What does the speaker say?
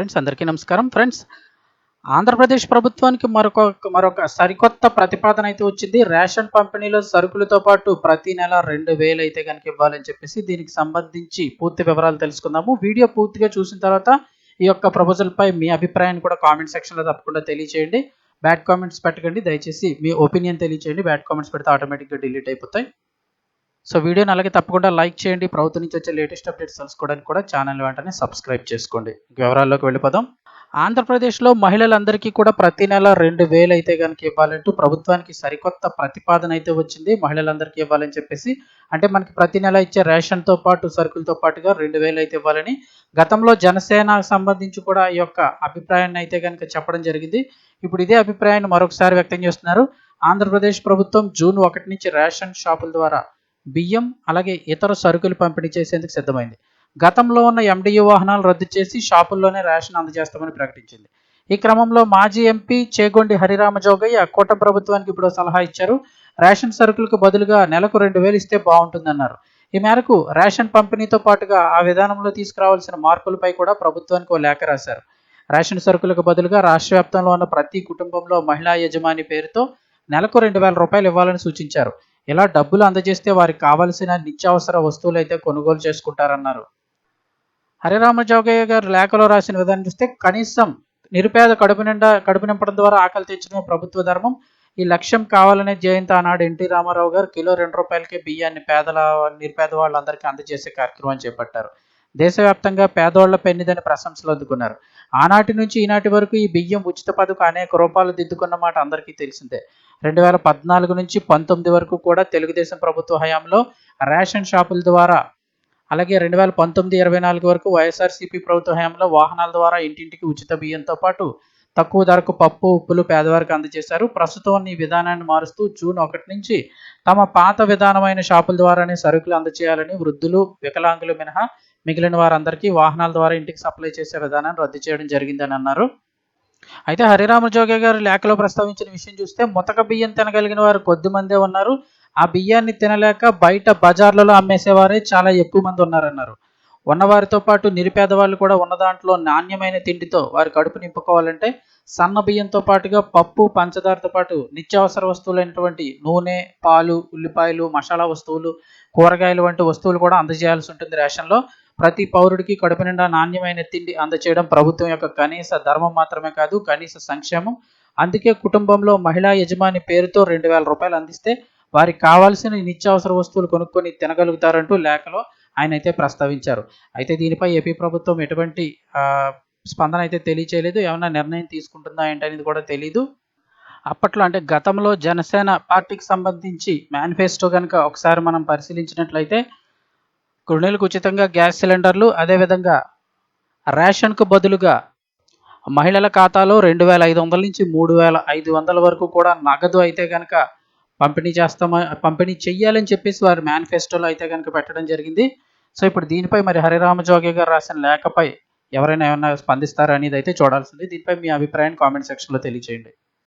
Friends అందరికీ నమస్కారం. Friends Andhra Pradesh ప్రభుత్వానికి మరొక మరొక సరికొత్త ప్రతిపాదన అయితే వచ్చింది. రేషన్ పంపిణీలో సరుకులతో పాటు ప్రతి నెల రెండు వేలు అయితే కనుక ఇవ్వాలని చెప్పేసి దీనికి సంబంధించి పూర్తి వివరాలు తెలుసుకుందాము. వీడియో పూర్తిగా చూసిన తర్వాత ఈ యొక్క ప్రపోజల్పై మీ అభిప్రాయాన్ని కూడా కామెంట్ సెక్షన్లో తప్పకుండా తెలియచేయండి. బ్యాడ్ కామెంట్స్ పెట్టకండి. దయచేసి మీ ఒపీనియన్ తెలియచేయండి. బ్యాడ్ కామెంట్స్ పెడితే ఆటోమేటిక్గా డిలీట్ అయిపోతాయి. సో వీడియోని అలాగే తప్పకుండా లైక్ చేయండి. ప్రభుత్వం నుంచి వచ్చే లేటెస్ట్ అప్డేట్స్ తెలుసుకోవడానికి కూడా ఛానల్ వెంటనే సబ్స్క్రైబ్ చేసుకోండి. వివరాల్లోకి వెళ్ళిపోదాం. ఆంధ్రప్రదేశ్లో మహిళలందరికీ కూడా ప్రతి నెల రెండు వేలు అయితే కనుక ఇవ్వాలంటూ ప్రభుత్వానికి సరికొత్త ప్రతిపాదన అయితే వచ్చింది. మహిళలందరికీ ఇవ్వాలని చెప్పేసి అంటే మనకి ప్రతి నెల ఇచ్చే రేషన్తో పాటు సరుకులతో పాటుగా రెండు వేలు అయితే ఇవ్వాలని గతంలో జనసేనకు సంబంధించి కూడా ఈ యొక్క అభిప్రాయాన్ని అయితే కనుక చెప్పడం జరిగింది. ఇప్పుడు ఇదే అభిప్రాయాన్ని మరొకసారి వ్యక్తం చేస్తున్నారు. ఆంధ్రప్రదేశ్ ప్రభుత్వం జూన్ ఒకటి నుంచి రేషన్ షాపుల ద్వారా బియ్యం అలాగే ఇతర సరుకులు పంపిణీ చేసేందుకు సిద్ధమైంది. గతంలో ఉన్న ఎండియూ వాహనాలు రద్దు చేసి షాపుల్లోనే రేషన్ అందజేస్తామని ప్రకటించింది. ఈ క్రమంలో మాజీ ఎంపీ చేగొండి హరిరామ జోగయ్య కోట ప్రభుత్వానికి ఇప్పుడు సలహా ఇచ్చారు. రేషన్ సరుకులకు బదులుగా నెలకు రెండు వేలు ఇస్తే బాగుంటుందన్నారు. ఈ మేరకు రేషన్ పంపిణీతో పాటుగా ఆ విధానంలో తీసుకురావాల్సిన మార్పులపై కూడా ప్రభుత్వానికి ఓ లేఖ రాశారు. రేషన్ సరుకులకు బదులుగా రాష్ట్ర వ్యాప్తంలో ఉన్న ప్రతి కుటుంబంలో మహిళా యజమాని పేరుతో నెలకు రెండు వేల రూపాయలు ఇవ్వాలని సూచించారు. ఇలా డబ్బులు అందజేస్తే వారికి కావలసిన నిత్యావసర వస్తువులు అయితే కొనుగోలు చేసుకుంటారన్నారు. హరిరామ జోగయ్య గారు లేఖలో రాసిన విధానం చూస్తే కనీసం నిరుపేద కడుపు నిండా కడుపు నింపడం ద్వారా ఆకలి తెచ్చిన ప్రభుత్వ ధర్మం. ఈ లక్ష్యం కావాలనే జయంతి ఆనాడు ఎన్టీ రామారావు గారు కిలో రెండు రూపాయలకే బియ్యాన్ని పేదల నిరుపేద వాళ్ళందరికీ అందజేసే కార్యక్రమం చేపట్టారు. దేశవ్యాప్తంగా పేదోళ్ళ పెన్నిదని ప్రశంసలు అందుకున్నారు. ఆనాటి నుంచి ఈనాటి వరకు ఈ బియ్యం ఉచిత పథకం అనేక రూపాలు దిద్దుకున్న మాట అందరికీ తెలిసిందే. రెండు వేల పద్నాలుగు నుంచి పంతొమ్మిది వరకు కూడా తెలుగుదేశం ప్రభుత్వ హయాంలో రేషన్ షాపుల ద్వారా అలాగే రెండు వేల పంతొమ్మిది ఇరవై నాలుగు వరకు వైఎస్ఆర్సీపీ ప్రభుత్వ హయాంలో వాహనాల ద్వారా ఇంటింటికి ఉచిత బియ్యంతో పాటు తక్కువ ధరకు పప్పు ఉప్పులు పేదవారికి అందజేశారు. ప్రస్తుతం ఈ విధానాన్ని మారుస్తూ జూన్ ఒకటి నుంచి తమ పాత విధానమైన షాపుల ద్వారానే సరుకులు అందజేయాలని వృద్ధులు వికలాంగులు మినహా మిగిలిన వారందరికీ వాహనాల ద్వారా ఇంటికి సప్లై చేసే విధానాన్ని రద్దు చేయడం జరిగిందని అన్నారు. అయితే హరిరామ జోగే గారు లేఖలో ప్రస్తావించిన విషయం చూస్తే ముతక బియ్యం తినగలిగిన వారు కొద్ది మందే ఉన్నారు. ఆ బియ్యాన్ని తినలేక బయట బజార్లలో అమ్మేసేవారే చాలా ఎక్కువ మంది ఉన్నారన్నారు. ఉన్నవారితో పాటు నిరుపేద వాళ్ళు కూడా ఉన్న దాంట్లో నాణ్యమైన తిండితో వారి కడుపు నింపుకోవాలంటే సన్న బియ్యంతో పాటుగా పప్పు పంచదారతో పాటు నిత్యావసర వస్తువులైనటువంటి నూనె పాలు ఉల్లిపాయలు మసాలా వస్తువులు కూరగాయలు వంటి వస్తువులు కూడా అందజేయాల్సి ఉంటుంది రేషన్లో. ప్రతి పౌరుడికి కడుపు నిండా నాణ్యమైన తిండి అందచేయడం ప్రభుత్వం యొక్క కనీస ధర్మం మాత్రమే కాదు కనీస సంక్షేమం. అందుకే కుటుంబంలో మహిళా యజమాని పేరుతో రెండు వేల రూపాయలు అందిస్తే వారికి కావాల్సిన నిత్యావసర వస్తువులు కొనుక్కొని తినగలుగుతారంటూ లేఖలో ఆయన అయితే ప్రస్తావించారు. అయితే దీనిపై ఏపీ ప్రభుత్వం ఎటువంటి స్పందన అయితే తెలియచేయలేదు. ఏమైనా నిర్ణయం తీసుకుంటుందా ఏంటనేది కూడా తెలియదు అప్పట్లో అంటే గతంలో జనసేన పార్టీకి సంబంధించి మేనిఫెస్టో కనుక ఒకసారి మనం పరిశీలించినట్లయితే గృహిణులకు ఉచితంగా గ్యాస్ సిలిండర్లు అదేవిధంగా రేషన్కు బదులుగా మహిళల ఖాతాలో రెండు వేల ఐదు వందల నుంచి మూడు వేల ఐదు వందల వరకు కూడా నగదు అయితే కనుక పంపిణీ చేస్తామా పంపిణీ చెయ్యాలని చెప్పేసి వారి మేనిఫెస్టోలో అయితే కనుక పెట్టడం జరిగింది. సో ఇప్పుడు దీనిపై మరి హరిరామ జోగి గారు రాసిన లేఖపై ఎవరైనా ఏమైనా స్పందిస్తారా అనేది అయితే చూడాల్సింది. దీనిపై మీ అభిప్రాయాన్ని కామెంట్ సెక్షన్లో తెలియజేయండి